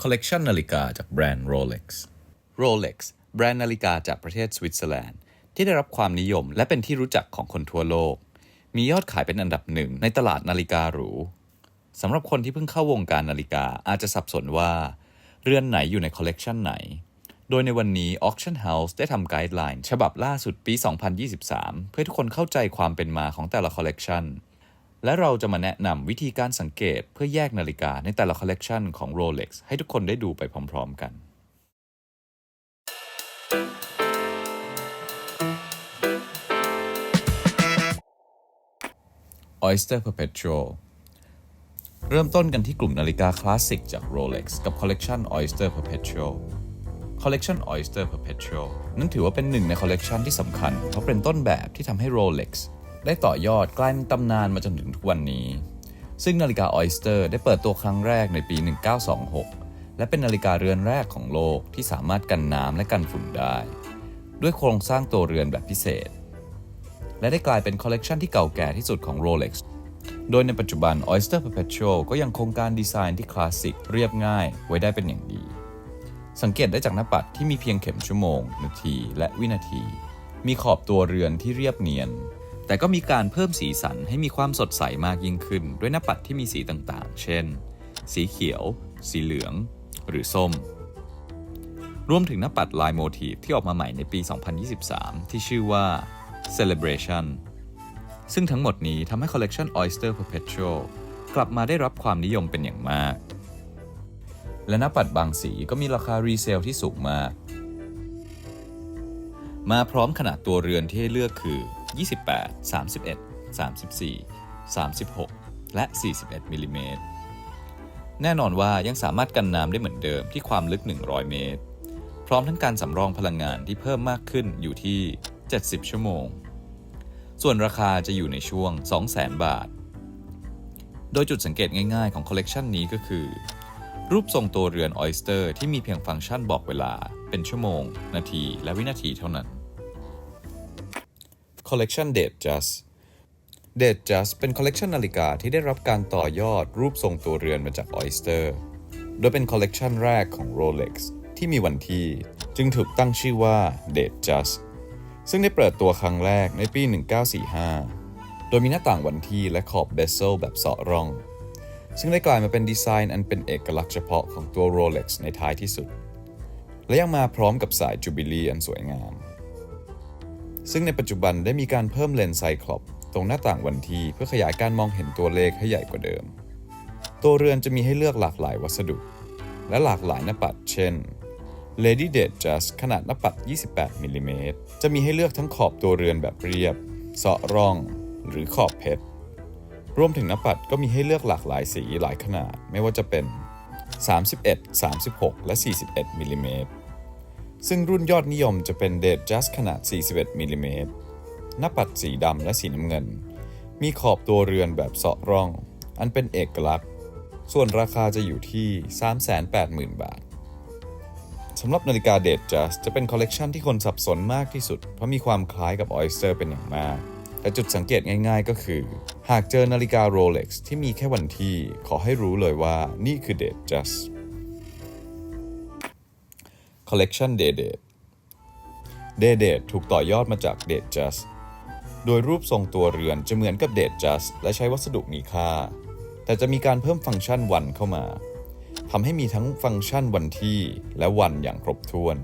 คอลเลกชันนาฬิกาจากแบรนด์ Rolex Rolex แบรนด์นาฬิกาจากประเทศสวิตเซอร์แลนด์ ที่ได้รับความนิยมและเป็นที่รู้จักของคนทั่วโลก มียอดขายเป็นอันดับหนึ่งในตลาดนาฬิกาหรูสำหรับคนที่เพิ่งเข้าวงการนาฬิกาอาจจะสับสนว่า เรือนไหนอยู่ในคอลเลกชันไหน โดยในวันนี้ Auction House ได้ทำไกด์ไลน์ฉบับล่าสุดปี 2023 เพื่อทุกคนเข้าใจความเป็นมาของแต่ละคอลเลกชัน และเราจะมาแนะนำวิธีการสังเกตเพื่อแยกนาฬิกาในแต่ละคอลเลกชันของ Rolex ให้ทุกคนได้ดูไปพร้อมๆกัน Oyster Perpetual เริ่มต้นกันที่กลุ่มนาฬิกาคลาสสิกจาก Rolex กับคอลเลกชัน Oyster Perpetual คอลเลกชัน Oyster Perpetual นั้นถือว่าเป็นหนึ่งในคอลเลกชันที่สำคัญ เพราะเป็นต้นแบบที่ทำให้ Rolex ได้ต่อยอดกลายเป็นตำนานมาจนถึงทุกวันนี้ ซึ่งนาฬิกา Oyster ได้เปิดตัวครั้งแรกในปี 1926 และเป็นนาฬิกาเรือนแรกของโลกที่สามารถกันน้ำและกันฝุ่นได้ ด้วยโครงสร้างตัวเรือนแบบพิเศษ และได้กลายเป็นคอลเลกชันที่เก่าแก่ที่สุดของ Rolex โดยในปัจจุบัน Oyster Perpetual ก็ยังคงการดีไซน์ที่คลาสสิกเรียบง่ายไว้ได้เป็นอย่างดี สังเกตได้จากหน้าปัดที่มีเพียงเข็มชั่วโมง นาที และวินาที มีขอบตัวเรือนที่เรียบเนียน แต่ก็มีการเพิ่มสีสันให้มีความสดใสมากยิ่งขึ้น ด้วยหน้าปัดที่มีสีต่างๆ เช่น สีเขียว สีเหลือง หรือส้ม รวมถึงหน้าปัดลายโมทีฟที่ออกมาใหม่ในปี 2023 ที่ชื่อว่า Celebration ซึ่งทั้งหมดนี้ทำให้คอลเลกชัน Oyster Perpetual กลับมาได้รับความนิยมเป็นอย่างมาก และหน้าปัดบางสีก็มีราคารีเซลที่สูงมาก มาพร้อมขนาดตัวเรือนที่ให้เลือกคือ 28 31 34 36 และ 41มิลลิเมตรแน่นอนว่ายังสามารถกันน้ำได้เหมือนเดิมที่ความลึก 100 เมตร พร้อมทั้งการสำรองพลังงานที่เพิ่มมากขึ้นอยู่ที่ 70 ชั่วโมง ส่วนราคาจะอยู่ในช่วง 200,000 บาท โดยจุดสังเกตง่ายๆของคอลเลกชันนี้ก็คือ รูปทรงตัวเรือน Oyster ที่มีเพียงฟังก์ชันบอกเวลาเป็นชั่วโมง นาที และวินาทีเท่านั้น Collection Date Just Date Just เป็นคอลเลกชันนาฬิกาที่ได้รับการต่อยอดรูปทรงตัวเรือนมาจาก Oyster โดยเป็นคอลเลกชันแรกของ Rolex ที่มีวันที่จึงถูกตั้งชื่อว่า Date Just ซึ่งได้เปิดตัวครั้งแรกในปี 1945 โดยมีหน้าต่างวันที่และขอบเบสเซลแบบเสาะร่อง ซึ่งได้กลายมาเป็นดีไซน์อันเป็นเอกลักษณ์เฉพาะของตัว Rolex ในท้ายที่สุด และยังมาพร้อมกับสายจูบิลีอันสวยงาม ซึ่งในปัจจุบันได้มีการเพิ่มเลนส์ไซคลอปตรงหน้าต่างวันทีเพื่อขยายการมองเห็นตัวเลขให้ใหญ่กว่าเดิม ตัวเรือนจะมีให้เลือกหลากหลายวัสดุ และหลากหลายหน้าปัด เช่น Lady Date Just ขนาดหน้าปัด 28มิลลิเมตรจะมีให้เลือกทั้งขอบตัวเรือนแบบเรียบเสาะร่อง หรือขอบเพชร รวมถึงหน้าปัดก็มีให้เลือกหลากหลายสีหลายขนาดไม่ว่าจะเป็น 31 36 และ 41มิลลิเมตร ซึ่งรุ่นยอดนิยมจะเป็น Date Just ขนาด 41มิลลิเมตรหน้าปัดสีดำและสีน้ำเงิน มีขอบตัวเรือนแบบเสาะร่อง อันเป็นเอกลักษณ์ ส่วนราคาจะอยู่ที่ 380,000 บาทสำหรับนาฬิกาเด t จัสจะเป็นคอลเลกชันที่คนสับสนมากที่สุด เพราะมีความคล้ายกับ Oyster เป็นอย่างมาก แต่จุดสังเกตง่ายๆก็คือ หากเจอนาฬิกา Rolex ที่มีแค่วันที่ ขอให้รู้เลยว่านี่คือ Date Just Collection Day Date Day Date ถูกต่อยอดมาจาก Date Just โดยรูปทรงตัวเรือนจะเหมือนกับ Date Just และใช้วัสดุมีค่า แต่จะมีการเพิ่มฟังก์ชันวันเข้ามาทำให้มีทั้งฟังก์ชันวันที่และวันอย่างครบถ้วน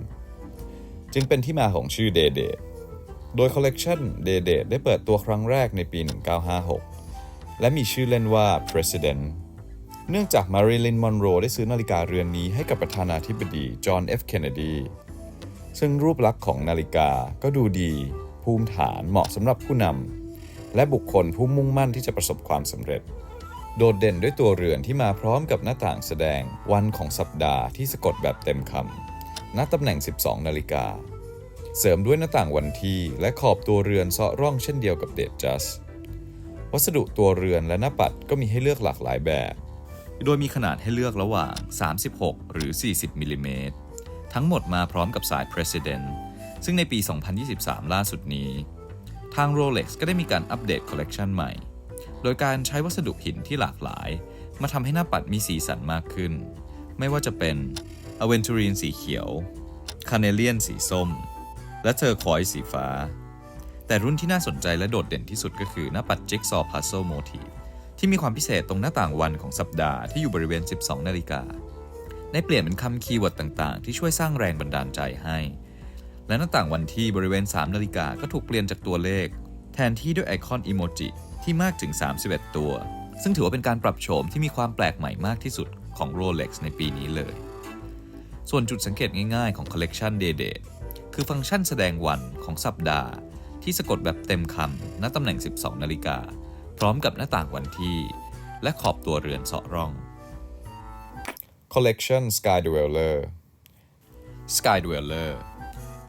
จึงเป็นที่มาของชื่อ Day Date โดยคอลเลกชัน Day Date ได้เปิดตัวครั้งแรกในปี 1956 และมีชื่อเล่นว่า President เนื่องจากมาริลินมอนโรได้ซื้อนาฬิกาเรือนนี้ให้กับประธานาธิบดีจอห์นเอฟเคนเนดี ซึ่งรูปลักษณ์ของนาฬิกาก็ดูดี ภูมิฐานเหมาะสำหรับผู้นำและบุคคลผู้มุ่งมั่นที่จะประสบความสำเร็จ โดดเด่นด้วยตัวเรือนที่มาพร้อมกับหน้าต่างแสดงวันของสัปดาห์ที่สะกดแบบเต็มคำณตำแหน่ง 12 นาฬิกา เสริมด้วยหน้าต่างวันที่และขอบตัวเรือนเซาะร่องเช่นเดียวกับเด t จัสวัสดุตัวเรือนและหน้าปัดก็มีให้เลือกหลากหลายแบบ โดยมีขนาดให้เลือกระหว่าง 36 หรือ 40มิลลิเมตรทั้งหมดมาพร้อมกับสาย President ซึ่งในปี 2023 ล่าสุดนี้ ทาง Rolex ก็ได้มีการอัปเดตคอลเลกชันใหม่ โดยการใช้วัสดุหินที่หลากหลาย มาทำให้หน้าปัดมีสีสันมากขึ้น ไม่ว่าจะเป็น a v e n t u r i n สีเขียว c a n e l i a n สีส้ม และเทอร์คอยสีฟ้า แต่รุ่นที่น่าสนใจและโดดเด่นที่สุดก็คือหน้าปัด Jigsaw Puzzle Motif ที่ ที่มีความพิเศษตรงหน้าต่างวันของสัปดาห์ที่อยู่บริเวณ 12 นาฬิกา ได้เปลี่ยนเป็นคำคีย์เวิร์ดต่างๆ ที่ช่วยสร้างแรงบันดาลใจให้ และหน้าต่างวันที่บริเวณ 3 นาฬิกาก็ถูกเปลี่ยนจากตัวเลข แทนที่ด้วยไอคอนอิโมจิที่มากถึง 31 ตัว ซึ่งถือว่าเป็นการปรับโฉมที่มีความแปลกใหม่มากที่สุดของ Rolex ในปีนี้เลย ส่วนจุดสังเกตง่ายๆของ Collection Day Date คือฟังก์ชันแสดงวันของสัปดาห์ ที่สะกดแบบเต็มคำณตำแหน่ง 12 นาฬิกา พร้อมกับหน้าต่างวันที่ และขอบตัวเรือนเสาะร่อง Collection Sky Dweller Sky Dweller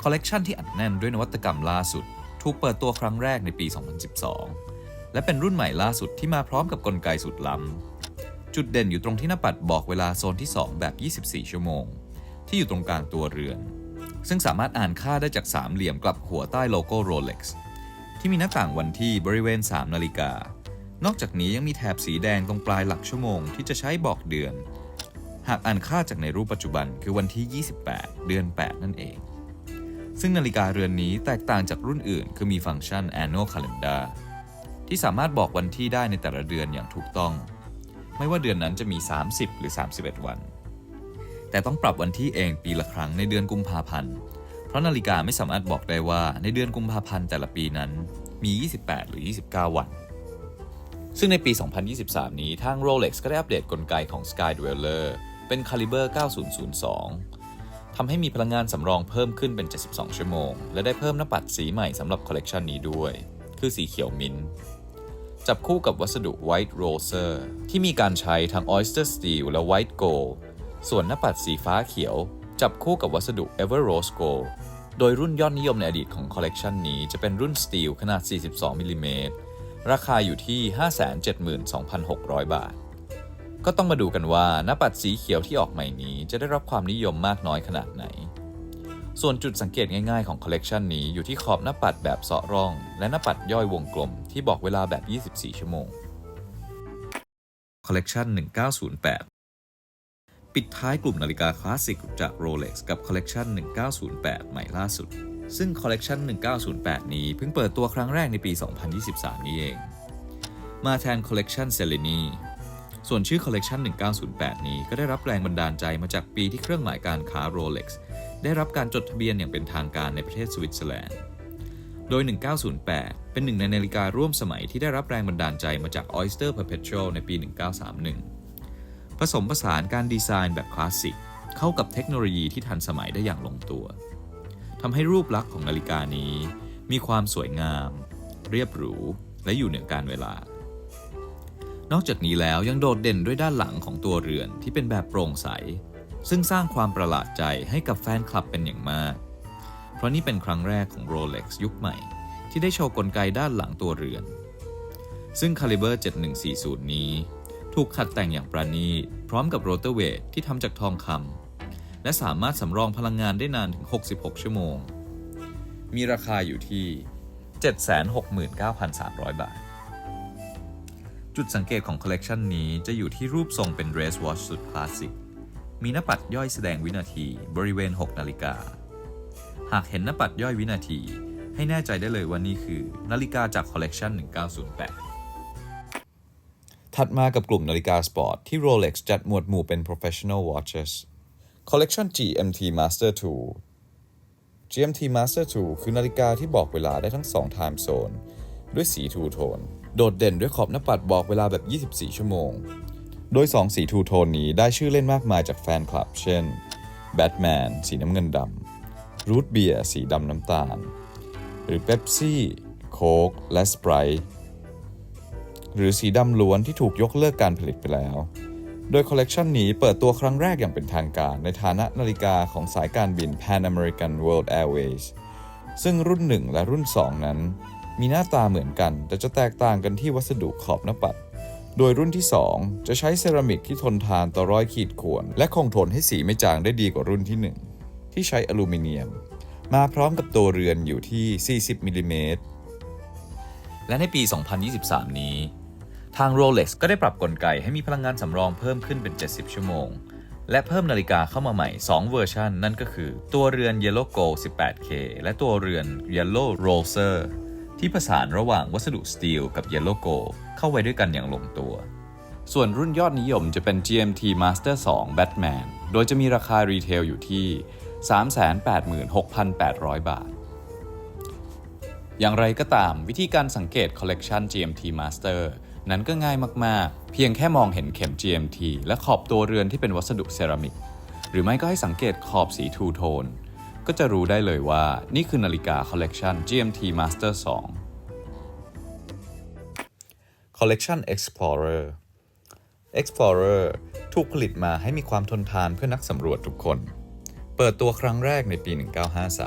คอลเลกชันที่อัดแน่นด้วยนวัตกรรมล่าสุด ถูกเปิดตัวครั้งแรกในปี 2012 และเป็นรุ่นใหม่ล่าสุดที่มาพร้อมกับกลไกสุดล้ำ จุดเด่นอยู่ตรงที่หน้าปัดบอกเวลาโซนที่ 2 แบบ 24 ชั่วโมง ที่อยู่ตรงกลางตัวเรือน ซึ่งสามารถอ่านค่าได้จากสามเหลี่ยมกลับหัวใต้โลโก้ Rolex ที่มีหน้าต่างวันที่บริเวณ 3 นาฬิกา นอกจากนี้ยังมีแถบสีแดงตรงปลายหลักชั่วโมงที่จะใช้บอกเดือน หากอ่านค่าจากในรูปปัจจุบันคือวันที่ 28 เดือน 8 นั่นเอง ซึ่งนาฬิกาเรือนนี้แตกต่างจากรุ่นอื่น คือมีฟังก์ชัน annual calendar ที่สามารถบอกวันที่ได้ในแต่ละเดือนอย่างถูกต้อง ไม่ว่าเดือนนั้นจะมี 30 หรือ 31 วัน แต่ต้องปรับวันที่เองปีละครั้งในเดือนกุมภาพันธ์ เพราะนาฬิกาไม่สามารถบอกได้ว่าในเดือนกุมภาพันธ์แต่ละปีนั้นมี 28 หรือ 29 วัน ซึ่งในปี 2023 นี้ทาง Rolex ก็ได้อัปเดตกลไกของ Sky Dweller เป็น Caliber 9002 ทำให้มีพลังงานสำรองเพิ่มขึ้นเป็น 72 ชั่วโมง และได้เพิ่มหน้าปัดสีใหม่สำหรับคอลเลกชันนี้ด้วย คือสีเขียวมิ้นท์จับคู่กับวัสดุ White Roser ที่มีการใช้ทั้ง Oyster Steel และ White Gold ส่วนหน้าปัดสีฟ้าเขียว จับคู่กับวัสดุ Ever Rose Gold โดยรุ่นยอดนิยมในอดีตของคอลเลกชันนี้จะเป็นรุ่นสตีลขนาด 42มิลลิเมตร ราคาอยู่ที่ 572,600 บาท ก็ต้องมาดูกันว่าหน้าปัดสีเขียวที่ออกใหม่นี้จะได้รับความนิยมมากน้อยขนาดไหน ส่วนจุดสังเกตง่ายๆของคอลเลกชันนี้อยู่ที่ขอบหน้าปัดแบบเสาะร่อง และหน้าปัดย่อยวงกลมที่บอกเวลาแบบ 24 ชั่วโมงคอลเลกชัน1908 ปิดท้ายกลุ่มนาฬิกาคลาสสิกจาก Rolex กับคอลเลกชัน1908 ใหม่ล่าสุด ซึ่งคอลเลกชัน1908 นี้เพิ่งเปิดตัวครั้งแรกในปี 2023 นี้เอง มาแทนคอลเลกชันเซเลนีส่วนชื่อคอลเลกชัน1908 นี้ก็ได้รับแรงบันดาลใจมาจากปีที่เครื่องหมายการค้า Rolex ได้รับการจดทะเบียนอย่างเป็นทางการในประเทศสวิตเซอร์แลนด์ โดย 1908 เป็นหนึ่งในนาฬิการ่วมสมัยที่ได้รับแรงบันดาลใจมาจาก Oyster Perpetual ในปี 1931 ผสมผสานการดีไซน์แบบคลาสสิกเข้ากับเทคโนโลยีที่ทันสมัยได้อย่างลงตัว ทำให้รูปลักษณ์ของนาฬิกานี้ มีความสวยงาม เรียบหรู และอยู่เหนือการเวลา นอกจากนี้แล้วยังโดดเด่นด้วยด้านหลังของตัวเรือนที่เป็นแบบโปร่งใส ซึ่งสร้างความประหลาดใจให้กับแฟนคลับเป็นอย่างมาก เพราะนี่เป็นครั้งแรกของ Rolex ยุคใหม่ ที่ได้โชว์กลไกด้านหลังตัวเรือน ซึ่ง Caliber 7140 นี้ ถูกขัดแต่งอย่างประณีตพร้อมกับโรเตอร์เวทที่ทำจากทองคำ และสามารถสำรองพลังงานได้นานถึง 66 ชั่วโมง มีราคาอยู่ที่ 769,300 บาท จุดสังเกตของคอลเลกชันนี้จะอยู่ที่รูปทรงเป็น Race Watch สุดคลาสสิก มีหน้าปัดย่อยแสดงวินาทีบริเวณ 6 นาฬิกา หากเห็นหน้าปัดย่อยวินาที ให้แน่ใจได้เลยว่านี่คือ นาฬิกาจากคอลเลกชัน1908ถัดมากับกลุ่มนาฬิกาสปอร์ตที่ Rolex จัดหมวดหมู่เป็น Professional Watches Collection GMT Master 2 GMT Master 2 คือนาฬิกาที่บอกเวลาได้ทั้ง2 Time Zone ด้วยสีทูโทน โดดเด่นด้วยขอบหน้าปัดบอกเวลาแบบ 24 ชั่วโมง โดย 2 สีทูโทนนี้ได้ชื่อเล่นมากมายจากแฟนคลับ เช่น Batman สีน้ำเงินดำ Root Beer สีดำน้ำตาล หรือ Pepsi Coke และ Sprite หรือสีดำล้วนที่ถูกยกเลิกการผลิตไปแล้ว โดยคอลเลกชันนี้เปิดตัวครั้งแรกอย่างเป็นทางการ ในฐานะนาฬิกาของสายการบิน Pan American World Airways ซึ่งรุ่น 1 และรุ่น 2 นั้น มีหน้าตาเหมือนกัน แต่จะแตกต่างกันที่วัสดุขอบหน้าปัด โดยรุ่นที่ 2 จะใช้เซรามิกที่ทนทานต่อรอยขีดข่วน และคงทนให้สีไม่จางได้ดีกว่ารุ่นที่ 1 ที่ใช้อลูมิเนียม มาพร้อมกับตัวเรือนอยู่ที่ 40มิลลิเมตรและในปี 2023 นี้ ทาง Rolex ก็ได้ปรับกลไกให้มีพลังงานสำรองเพิ่มขึ้นเป็น 70 ชั่วโมง และเพิ่มนาฬิกาเข้ามาใหม่ 2 เวอร์ชันนั่นก็คือ ตัวเรือน Yellow Gold 18K และตัวเรือน Yellow Roser ที่ผสานระหว่างวัสดุสตีลกับ Yellow Gold เข้าไว้ด้วยกันอย่างลงตัว ส่วนรุ่นยอดนิยมจะเป็น GMT Master 2 Batman โดยจะมีราคารีเทลอยู่ที่ 386,800 บาทอย่างไรก็ตามวิธีการสังเกต Collection GMT Master นั้นก็ง่ายมากๆ เพียงแค่มองเห็นเข็ม GMT และขอบตัวเรือนที่เป็นวัสดุเซรามิก หรือไม่ก็ให้สังเกตขอบสีทูโทน ก็จะรู้ได้เลยว่านี่คือนาฬิกา Collection GMT Master 2 Collection Explorer Explorer ถูกผลิตมาให้มีความทนทานเพื่อนักสำรวจทุกคน เปิดตัวครั้งแรกในปี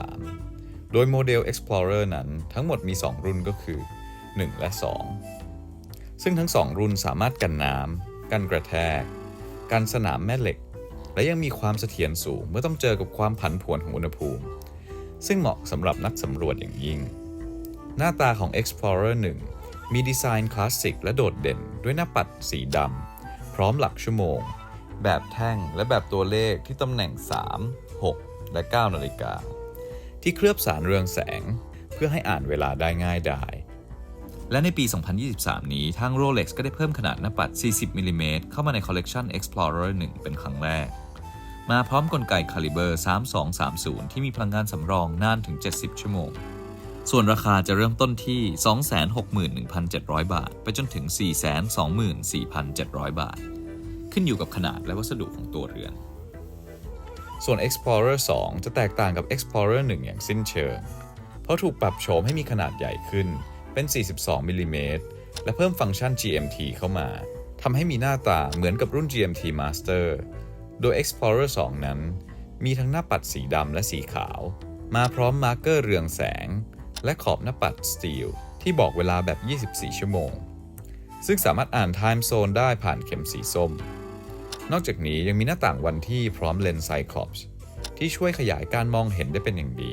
1953 โดยโมเดล Explorer นั้นทั้งหมดมี 2 รุ่นก็คือ 1 และ 2 ซึ่งทั้ง2รุ่นสามารถกันน้ำกันกระแทก กันสนามแม่เหล็ก และยังมีความเสถียรสูงเมื่อต้องเจอกับความผันผวนของอุณหภูมิ ซึ่งเหมาะสำหรับนักสำรวจอย่างยิ่ง หน้าตาของ Explorer 1 มีดีไซน์คลาสสิกและโดดเด่นด้วยหน้าปัดสีดำพร้อมหลักชั่วโมง แบบแท่งและแบบตัวเลขที่ตำแหน่ง 3 6 และ 9 นาฬิกา ที่เคลือบสารเรืองแสงเพื่อให้อ่านเวลาได้ง่ายดาย และในปี 2023 นี้ทาง Rolex ก็ได้เพิ่มขนาดหน้าปัด 40 มิลลิเมตรเข้ามาใน Collection Explorer 1 เป็นครั้งแรก มาพร้อมกลไก Caliber 3230 ที่มีพลังงานสำรองนานถึง 70 ชั่วโมง ส่วนราคาจะเริ่มต้นที่ 261,700 บาท ไปจนถึง 424,700 บาท ขึ้นอยู่กับขนาดและวัสดุของตัวเรือน ส่วน Explorer 2 จะแตกต่างกับ Explorer 1 อย่างสิ้นเชิง เพราะถูกปรับโฉมให้มีขนาดใหญ่ขึ้น เป็น 42มิลลิเมตรและเพิ่มฟังก์ชัน GMT เข้ามาทำให้มีหน้าตาเหมือนกับรุ่น GMT Master โดย Explorer 2 นั้น มีทั้งหน้าปัดสีดำและสีขาว มาพร้อมมาร์กเกอร์เรืองแสง และขอบหน้าปัดสตีลที่บอกเวลาแบบ 24 ชั่วโมง ซึ่งสามารถอ่าน Time Zone ได้ผ่านเข็มสีส้ม นอกจากนี้ยังมีหน้าต่างวันที่พร้อมเลนส์ไซคลอปส์ที่ช่วยขยายการมองเห็นได้เป็นอย่างดี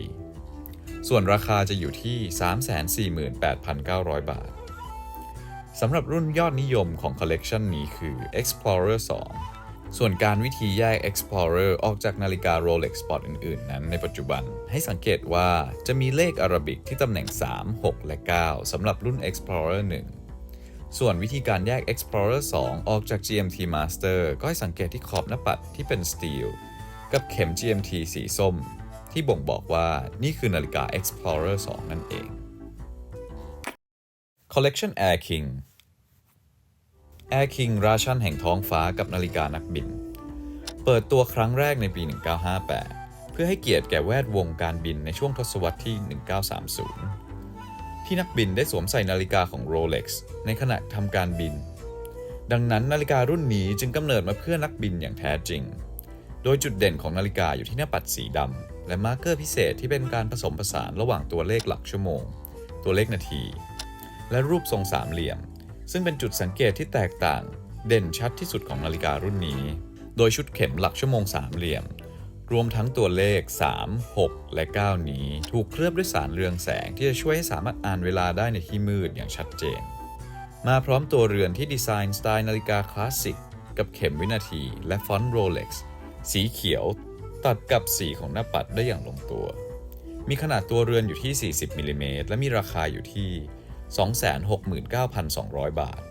ส่วนราคาจะอยู่ที่ 348,900 บาท สำหรับรุ่นยอดนิยมของคอลเลกชันนี้คือ Explorer 2 ส่วนการวิธีแยก Explorer ออกจากนาฬิกา Rolex Sport อื่น ๆ นั้นในปัจจุบัน ให้สังเกตว่าจะมีเลขอารบิกที่ตำแหน่ง 3 6 และ 9 สำหรับรุ่น Explorer 1ส่วนวิธีการแยก Explorer 2 ออกจาก GMT Master ก็ให้สังเกตที่ขอบหน้าปัดที่เป็นสตีลกับเข็ม GMT สีส้ม ที่บ่งบอกว่านี่คือนาฬิกา Explorer 2 นั่นเอง Collection Air King Air King ราชันแห่งท้องฟ้ากับนาฬิกานักบิน เปิดตัวครั้งแรกในปี 1958 เพื่อให้เกียรติแก่แวดวงการบินในช่วงทศวรรษที่ 1930 ที่นักบินได้สวมใส่นาฬิกาของ Rolex ในขณะทำการบิน ดังนั้นนาฬิการุ่นนี้จึงกำเนิดมาเพื่อนักบินอย่างแท้จริง โดยจุดเด่นของนาฬิกาอยู่ที่หน้าปัดสีดำ และมาร์กเกอร์พิเศษที่เป็นการผสมผสานระหว่างตัวเลขหลักชั่วโมง ตัวเลขนาที และรูปทรงสามเหลี่ยม ซึ่งเป็นจุดสังเกตที่แตกต่างเด่นชัดที่สุดของนาฬิการุ่นนี้ โดยชุดเข็มหลักชั่วโมงสามเหลี่ยม รวมทั้งตัวเลข 3 6 และ 9 นี้ ถูกเคลือบด้วยสารเรืองแสงที่จะช่วยให้สามารถอ่านเวลาได้ในที่มืดอย่างชัดเจน มาพร้อมตัวเรือนที่ดีไซน์สไตล์นาฬิกาคลาสสิกกับเข็มวินาที และฟอนต์ Rolex สีเขียว ตัดกับสีของหน้าปัดได้อย่างลงตัว มีขนาดตัวเรือนอยู่ที่ 40มิลลิเมตรและมีราคาอยู่ที่ 269,200 บาท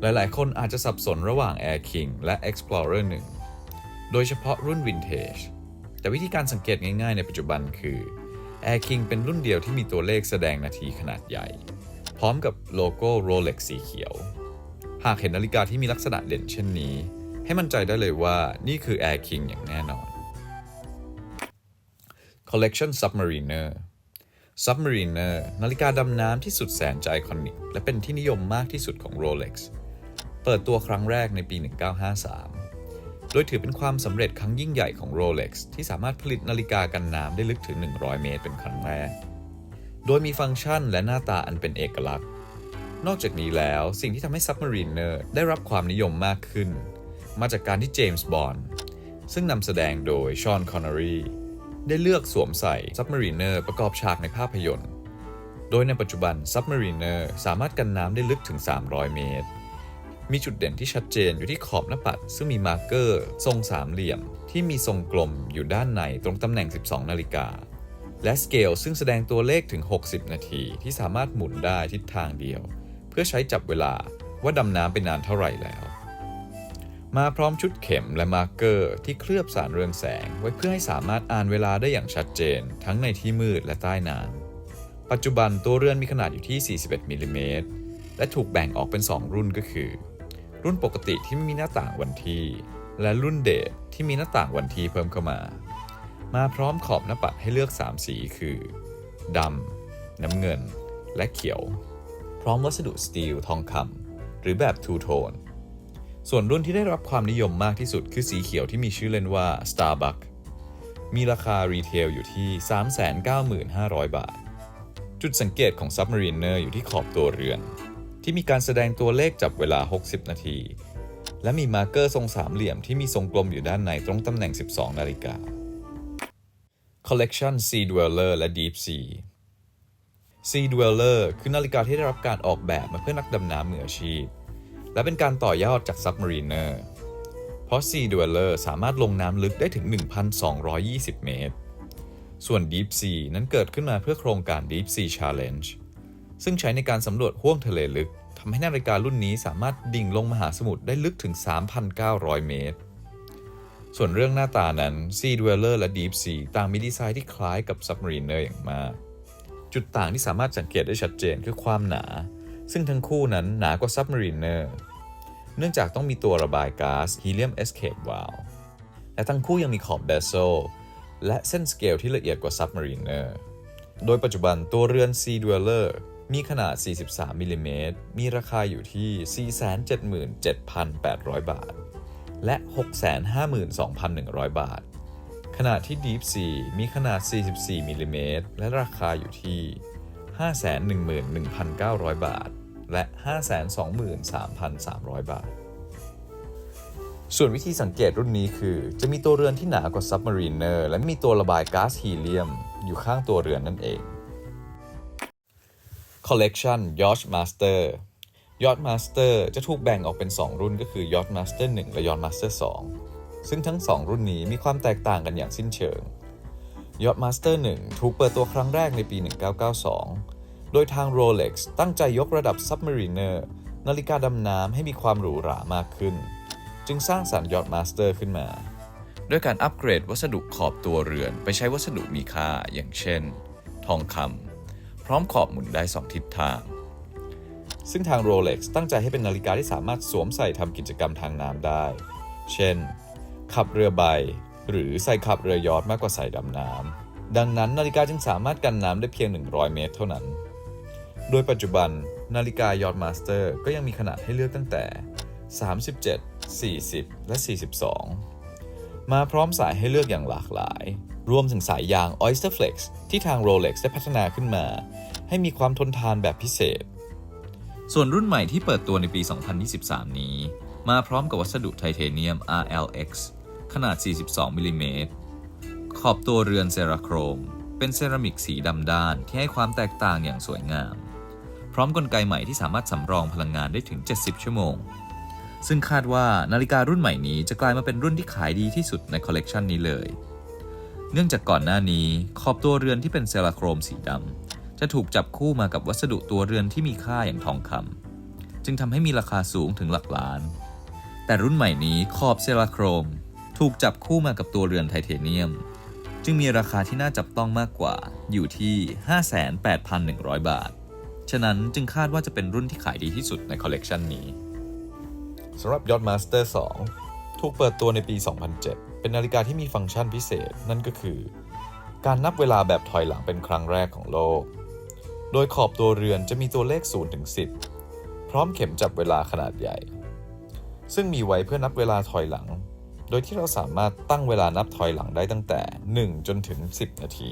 หลายๆ คนอาจจะสับสนระหว่าง Air King และ Explorer 1 โดยเฉพาะรุ่น Vintage แต่วิธีการสังเกตง่ายๆ ในปัจจุบันคือ Air King เป็นรุ่นเดียวที่มีตัวเลขแสดงนาทีขนาดใหญ่ พร้อมกับโลโก้ Rolex สีเขียว หากเห็นนาฬิกาที่มีลักษณะเด่นเช่นนี้ ให้มั่นใจได้เลยว่านี่คือ Air King อย่างแน่นอน Collection Submariner Submariner นาฬิกาดำน้ำที่สุดแสนใจคอนิก และเป็นที่นิยมมากที่สุดของ Rolex เปิดตัวครั้งแรกในปี 1953 โดยถือเป็นความสำเร็จครั้งยิ่งใหญ่ของ Rolex ที่สามารถผลิตนาฬิกากันน้ำได้ลึกถึง 100 เมตรเป็นครั้งแรก โดยมีฟังก์ชันและหน้าตาอันเป็นเอกลักษณ์ นอกจากนี้แล้วสิ่งที่ทำให้ Submariner ได้รับความนิยมมากขึ้น มาจากการที่เจมส์บอนด์ซึ่งนำแสดงโดยชอนคอนเนอรีได้เลือกสวมใส่ Submariner ประกอบฉากในภาพยนตร์ โดยในปัจจุบัน Submariner สามารถกันน้ำได้ลึกถึง 300 เมตร มีจุดเด่นที่ชัดเจนอยู่ที่ขอบหน้าปัด ซึ่งมีมาร์กเกอร์ ทรงสามเหลี่ยม ที่มีทรงกลมอยู่ด้านในตรงตำแหน่ง 12 นาฬิกา และสเกลซึ่งแสดงตัวเลขถึง 60 นาที ที่สามารถหมุนได้ทิศทางเดียว เพื่อใช้จับเวลาว่าดำน้ำไปนานเท่าไหร่แล้ว มาพร้อมชุดเข็มและมาร์กเกอร์ที่เคลือบสารเรืองแสง ไว้เพื่อให้สามารถอ่านเวลาได้อย่างชัดเจน ทั้งในที่มืดและใต้น้ำปัจจุบันตัวเรือนมีขนาดอยู่ที่ 41มิลลิเมตรและถูกแบ่งออกเป็น 2 รุ่นก็คือ รุ่นปกติที่ไม่มีหน้าต่างวันที่ และรุ่นเดทที่มีหน้าต่างวันที่เพิ่มเข้ามา มาพร้อมขอบหน้าปัดให้เลือก 3 สีคือดำน้ำเงิน และเขียว พร้อมวัสดุสตีลทองคำหรือแบบทูโทน ส่วนรุ่นที่ได้รับความนิยมมากที่สุดคือสีเขียวที่มีชื่อเล่นว่า Starbuck มีราคารีเทลอยู่ที่ 395,500 บาท จุดสังเกตของ Submariner อยู่ที่ขอบตัวเรือน ที่มีการแสดงตัวเลขจับเวลา 60 นาที และมีมาร์เกอร์ทรงสามเหลี่ยมที่มีทรงกลมอยู่ด้านในตรงตำแหน่ง 12 นาฬิกา Collection Sea Dweller และ Deep Sea Sea Dweller คือนาฬิกาที่ได้รับการออกแบบมาเพื่อนักดำน้ำมืออาชีพ และเป็นการต่อยอดจาก Submariner เพราะ Sea Dweller สามารถลงน้ำลึกได้ถึง 1,220 เมตร ส่วน Deep Sea นั้นเกิดขึ้นมาเพื่อโครงการ Deep Sea Challenge ซึ่งใช้ในการสำรวจห้วงทะเลลึกทำให้นาฬิการุ่นนี้สามารถดิ่งลงมหาสมุทรได้ลึกถึง 3,900 เมตร ส่วนเรื่องหน้าตานั้น Sea Dweller และ Deep Sea ต่างมีดีไซน์ที่คล้ายกับ Submariner อย่างมาก จุดต่างที่สามารถสังเกตได้ชัดเจนคือความหนา ซึ่งทั้งคู่นั้นหนากว่า Submariner เนื่องจากต้องมีตัวระบายก๊าซ Helium Escape Valve และทั้งคู่ยังมีขอบ bezel และเส้นสเกลที่ละเอียดกว่า Submariner โดยปัจจุบันตัวเรือน Sea Dweller มีขนาด 43มิลลิเมตรมีราคาอยู่ที่ 477,800 บาท และ 652,100 บาท ขณะที่ Deep Sea มีขนาด 44มิลลิเมตรและราคาอยู่ที่ 511,900 บาท และ 523,300 บาท ส่วนวิธีสังเกตรุ่นนี้คือ จะมีตัวเรือนที่หนากว่า Submariner และมีตัวระบายก๊าซฮีเลียม อยู่ข้างตัวเรือนนั่นเอง Collection Yacht Master Yacht Master จะถูกแบ่งออกเป็น 2 รุ่นก็คือ Yacht Master 1 และ Yacht Master 2 ซึ่งทั้ง 2 รุ่นนี้มีความแตกต่างกันอย่างสิ้นเชิง Yacht Master 1 ถูกเปิดตัวครั้งแรกในปี 1992 โดยทาง Rolex ตั้งใจยกระดับ Submariner นาฬิกาดำน้ำให้มีความหรูหรามากขึ้น จึงสร้างสรรค์ Yacht Master ขึ้นมาด้วยการอัปเกรดวัสดุขอบตัวเรือนไปใช้วัสดุมีค่าอย่างเช่น ทองคำพร้อมขอบหมุนได้ 2 ทิศทาง ซึ่งทาง Rolex ตั้งใจให้เป็นนาฬิกาที่สามารถสวมใส่ทำกิจกรรมทางน้ำได้ เช่น ขับเรือใบ หรือใส่ขับเรือยอทมากกว่าใส่ดำน้ำดังนั้นนาฬิกาจึงสามารถกันน้ำได้เพียง 100 เมตรเท่านั้น โดยปัจจุบันนาฬิกายอทมาสเตอร์ก็ยังมีขนาดให้เลือกตั้งแต่ 37 40 และ 42 มาพร้อมสายให้เลือกอย่างหลากหลาย รวมถึงสายยาง Oyster Flex ที่ทาง Rolex ได้พัฒนาขึ้นมา ให้มีความทนทานแบบพิเศษ ส่วนรุ่นใหม่ที่เปิดตัวในปี 2023 นี้ มาพร้อมกับวัสดุไทเทเนียม RLX ขนาด 42 มิลลิเมตร ขอบตัวเรือนเซราโครม เป็นเซรามิกสีดำด้านที่ให้ความแตกต่างอย่างสวยงาม พร้อมกลไกใหม่ที่สามารถสำรองพลังงานได้ถึง 70 ชั่วโมง ซึ่งคาดว่านาฬิการุ่นใหม่นี้จะกลายมาเป็นรุ่นที่ขายดีที่สุดในคอลเลกชันนี้เลย เนื่องจากก่อนหน้านี้ขอบตัวเรือนที่เป็นเซราโครมสีดำจะถูกจับคู่มากับวัสดุตัวเรือนที่มีค่าอย่างทองคำจึงทำให้มีราคาสูงถึงหลักล้าน แต่รุ่นใหม่นี้ขอบเซราโครม ถูกจับคู่มากับตัวเรือนไทเทเนียมจึงมีราคาที่น่าจับต้องมากกว่าอยู่ที่ 58,100 บาท ฉะนั้นจึงคาดว่าจะเป็นรุ่นที่ขายดีที่สุดในคอลเลกชันนี้สำหรับ Yacht Master 2 ถูกเปิดตัวในปี 2007 เป็นนาฬิกาที่มีฟังก์ชันพิเศษ นั่นก็คือ การนับเวลาแบบถอยหลังเป็นครั้งแรกของโลก โดยขอบตัวเรือนจะมีตัวเลข0ถึง10 พร้อมเข็มจับเวลาขนาดใหญ่ ซึ่งมีไว้เพื่อนับเวลาถอยหลัง โดยที่เราสามารถตั้งเวลานับถอยหลังได้ตั้งแต่ 1 จนถึง 10 นาที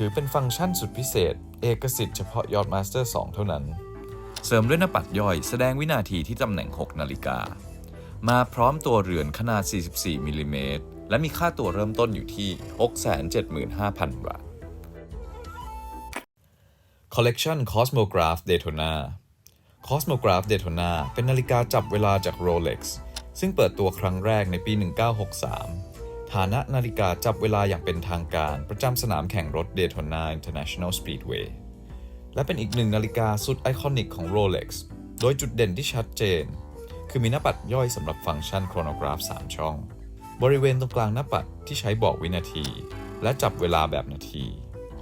ถือเป็นฟังก์ชันสุดพิเศษ เอกสิทธิ์เฉพาะ Yacht Master 2เท่านั้น เสริมด้วยหน้าปัดย่อยแสดงวินาทีที่ตำแหน่ง 6 นาฬิกา มาพร้อมตัวเรือนขนาด 44มิลลิเมตรและมีค่าตัวเริ่มต้นอยู่ที่ 675,000 บาท Collection Cosmograph Daytona Cosmograph Daytona เป็นนาฬิกาจับเวลาจาก Rolex ซึ่งเปิดตัวครั้งแรกในปี 1963ฐานะนาฬิกาจับเวลาอย่างเป็นทางการประจำสนามแข่งรถ Daytona International Speedway และเป็นอีกหนึ่งนาฬิกาสุดไอคอนิกของ Rolex โดยจุดเด่นที่ชัดเจน คือมีหน้าปัดย่อยสำหรับฟังก์ชันโครโนกราฟ 3 ช่อง บริเวณตรงกลางหน้าปัดที่ใช้บอกวินาที และจับเวลาแบบนาที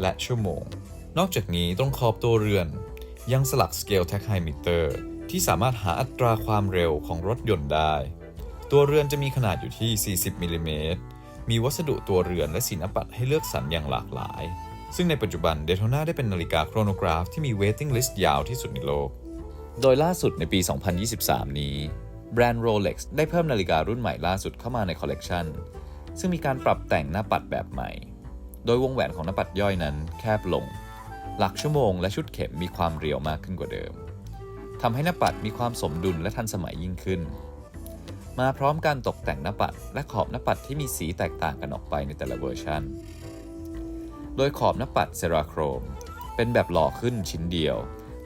และชั่วโมง นอกจากนี้ตรงขอบตัวเรือน ยังสลักสเกลแท็กไฮมิเตอร์ที่สามารถหาอัตราความเร็วของรถยนต์ได้ ตัวเรือนจะมีขนาดอยู่ที่ 40มิลลิเมตร มีวัสดุตัวเรือนและสีหน้าปัดให้เลือกสรรอย่างหลากหลาย ซึ่งในปัจจุบันเดโ o นาได้เป็นนาฬิกาโครโนกราฟที่มี waiting list ยาวที่สุดในโลก โดยล่าสุดในปี 2023 นี้ แบรนด์ Rolex ได้เพิ่มนาฬิการุ่นใหม่ล่าสุดเข้ามาในคอลเลกชันซึ่งมีการปรับแต่งหน้าปัดแบบใหม่ โดยวงแหวนของหน้าปัดย่อยนั้นแคบลง หลักชั่วโมงและชุดเข็มมีความเรียวมากขึ้นกว่าเดิมทำให้หน้าปัดมีความสมดุลและทันสมัยยิ่งขึ้น มาพร้อมการตกแต่งหน้าปัด และขอบหน้าปัดที่มีสีแตกต่างกันออกไปในแต่ละเวอร์ชัน โดยขอบหน้าปัดเซราโครม เป็นแบบหล่อขึ้นชิ้นเดียว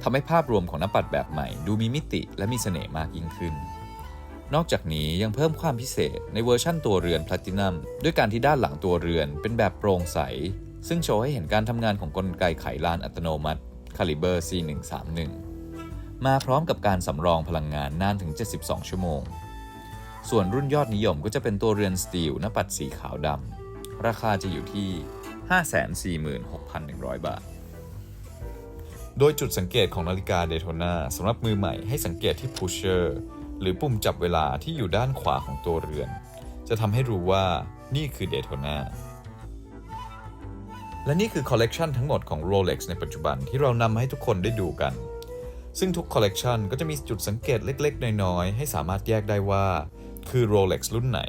ทำให้ภาพรวมของหน้าปัดแบบใหม่ ดูมีมิติและมีเสน่ห์มากยิ่งขึ้น นอกจากนี้ยังเพิ่มความพิเศษในเวอร์ชั่นตัวเรือนพลตินัมด้วยการที่ด้านหลังตัวเรือนเป็นแบบโปร่งใส ซึ่งโชว์ให้เห็นการทำงานของกลไกไขลานอัตโนมัติ Caliber C131 มาพร้อมกับการสำรองพลังงานนานถึง 72 ชั่วโมง ส่วนรุ่นยอดนิยมก็จะเป็นตัวเรือนสตีลหน้าปัดสีขาวดำ ราคาจะอยู่ที่ 546,100 บาท โดยจุดสังเกตของนาฬิกาเดโ o นาสำหรับมือใหม่ให้สังเกตที่พุชเชอร์หรือปุ่มจับเวลาที่อยู่ด้านขวาของตัวเรือน จะทำให้รู้ว่านี่คือเดโ o นาและนี่คือคอลเลกชันทั้งหมดของ Rolex ในปัจจุบันที่เรานำมาให้ทุกคนได้ดูกัน ซึ่งทุกคอลเลกชันก็จะมีจุดสังเกตเล็กๆ น้อยๆ ให้สามารถแยกได้ว่า คือ Rolex รุ่นไหน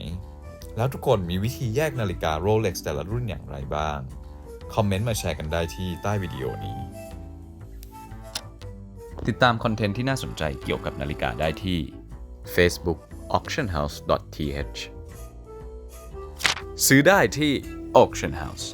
แล้วทุกคนมีวิธีแยกนาฬิกา Rolex แต่ละรุ่นอย่างไรบ้าง คอมเมนต์มาแชร์กันได้ที่ใต้วิดีโอนี้ ติดตามคอนเทนต์ที่น่าสนใจเกี่ยวกับนาฬิกาได้ที่ Facebook auctionhouse.th ซื้อได้ที่ auction house